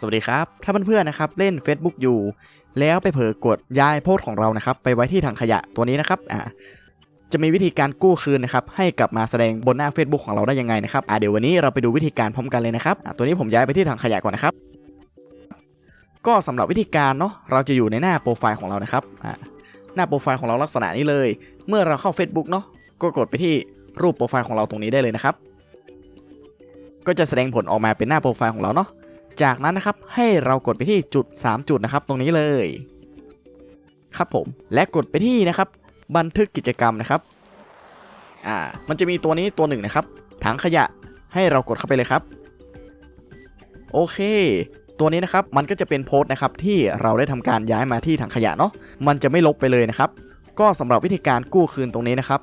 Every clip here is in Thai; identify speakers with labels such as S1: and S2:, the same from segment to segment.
S1: สวัสดีครับ ถ้าเพื่อนๆนะครับเล่น Facebook อยู่ แล้วไปเผลอกดย้ายโพสต์ของเรานะครับ ไปไว้ที่ถังขยะตัวนี้นะครับอ่าจะมีวิธีการกู้คืนนะครับให้กลับมาแสดงบนหน้า Facebook ของเราได้ยังไงนะครับอ่าเดี๋ยววันนี้เราไปดูวิธีการพร้อมกันเลยนะครับอ่าตัวนี้ผมย้ายไปที่ถังขยะก่อนนะครับ ก็สำหรับวิธีการเนาะเราจะอยู่ในหน้าโปรไฟล์ของเรานะครับอ่าหน้าโปรไฟล์ของเราลักษณะนี้เลย เมื่อเราเข้า Facebook เนาะก็กดไปที่รูปโปรไฟล์ของเราตรงนี้ได้เลยนะครับก็จะแสดงผลออกมาเป็นหน้าโปรไฟล์ของเราเนาะ จากนั้นนะครับให้เรากดไปที่จุด 3 จุดนะครับ ตรงนี้เลย ครับผมและกดไปที่นะครับ บันทึกกิจกรรมนะครับอ่ามันจะมีตัวนี้ตัวหนึ่งนะครับ ถังขยะให้เรากดเข้าไปเลยครับ โอเค ตัวนี้นะครับมันก็จะเป็นโพสต์นะครับที่เราได้ทำการย้ายมาที่ถังขยะเนาะมันจะไม่ลบไปเลยนะครับ ก็สำหรับวิธีการกู้คืนตรงนี้นะครับ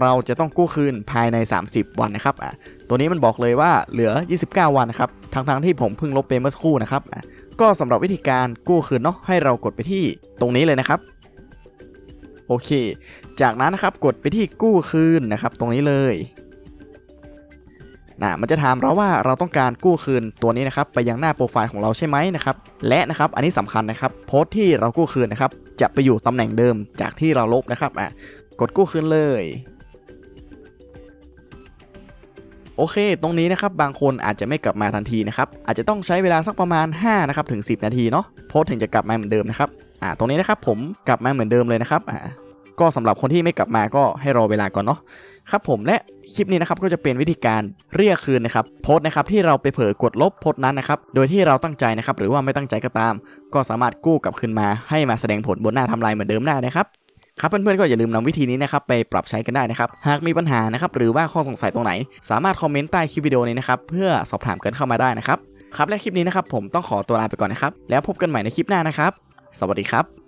S1: เราจะต้องกู้คืนภายใน 30 วันนะครับอะตัวนี้มันบอกเลยว่าเหลือ 29 วันนะครับทั้งๆที่ผมเพิ่งลบไปเมื่อสักครู่นะครับอะก็สำหรับวิธีการกู้คืนเนาะให้เรากดไปที่ตรงนี้เลยนะครับโอเค จากนั้นนะครับกดไปที่กู้คืนนะครับ ตรงนี้เลยนะมันจะถามเราว่าเราต้องการกู้คืนตัวนี้นะครับ ไปยังหน้าโปรไฟล์ของเราใช่ไหมนะครับ และนะครับอันนี้สำคัญนะครับ โพสต์ที่เรากู้คืนนะครับ จะไปอยู่ตำแหน่งเดิมจากที่เราลบนะครับอะกดกู้คืนเลย โอเค ตรงนี้นะครับบางคนอาจจะไม่กลับมาทันทีนะครับอาจจะต้องใช้เวลาสักประมาณ5นะครับถึง 10 นาทีเนาะโพสถึงจะกลับมาเหมือนเดิมนะครับอ่าตรงนี้นะครับผมกลับมาเหมือนเดิมเลยนะครับอ่าก็สำหรับคนที่ไม่กลับมาก็ให้รอเวลาก่อนเนาะครับผมและคลิปนี้นะครับก็จะเป็นวิธีการเรียกคืนนะครับโพสต์นะครับที่เราไปเผลอกดลบโพสต์นั้นนะครับโดยที่เราตั้งใจนะครับหรือว่าไม่ตั้งใจก็ตาม ก็สามารถกู้กลับคืนมาให้มาแสดงผลบนหน้าทำลายเหมือนเดิมได้นะครับ ครับเพื่อนๆก็อย่าลืมนำวิธีนี้นะครับไปปรับใช้กันได้นะครับ หากมีปัญหานะครับหรือว่าข้อสงสัยตรงไหน สามารถคอมเมนต์ใต้คลิปวิดีโอนี้นะครับเพื่อสอบถามกันเข้ามาได้นะครับครับและคลิปนี้นะครับผมต้องขอตัวลาไปก่อนนะครับแล้วพบกันใหม่ในคลิปหน้านะครับ สวัสดีครับ